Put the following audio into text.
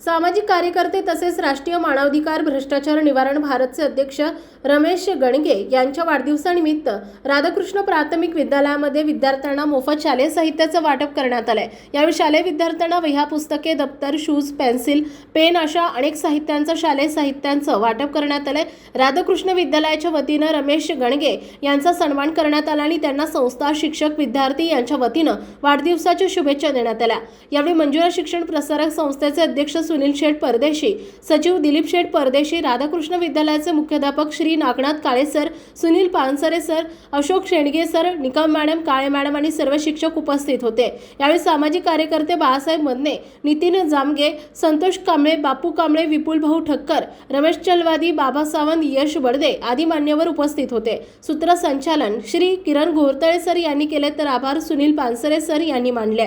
सामाजिक कार्यकर्ते तसेच राष्ट्रीय मानवाधिकार भ्रष्टाचार निवारण भारतचे अध्यक्ष रमेश गणगे यांच्या वाढदिवसानिमित्त राधाकृष्ण प्राथमिक विद्यालयामध्ये विद्यार्थ्यांना मोफत शालेय साहित्याचं वाटप करण्यात आलंय. यावेळी शालेय विद्यार्थ्यांना वह्या पुस्तके दप्तर शूज पेन्सिल पेन अशा अनेक साहित्यांचं शालेय साहित्यांचं वाटप करण्यात आलंय. राधाकृष्ण विद्यालयाच्या वतीनं रमेश गणगे यांचा सन्मान करण्यात आला आणि त्यांना संस्था शिक्षक विद्यार्थी यांच्या वतीनं वाढदिवसाच्या शुभेच्छा देण्यात आल्या. यावेळी मंजुळा शिक्षण प्रसारक संस्थेचे अध्यक्ष सुनील शेठ परदेशी. सचिव दिलीप शेठ परदेशी राधाकृष्ण विद्यालयाचे मुख्याध्यापक Shri Nagnath Kale sir Sunil Pansare sir Ashok Shendge sir Nikam madam Kale madam आणि सर्व शिक्षक उपस्थित होते. यावेळी सामाजिक कार्यकर्ते बाळासाहेब मदने नितीन जामगे संतोष कांबळे बापू कांबळे विपुल भाऊ ठक्कर रमेश चलवादी बाबा सावंत यश बडदे आदी मान्यवर उपस्थित होते. सूत्रसंचालन श्री किरण घोरतळे सर यांनी केले तर आभार सुनील पानसरे सर यांनी मानले.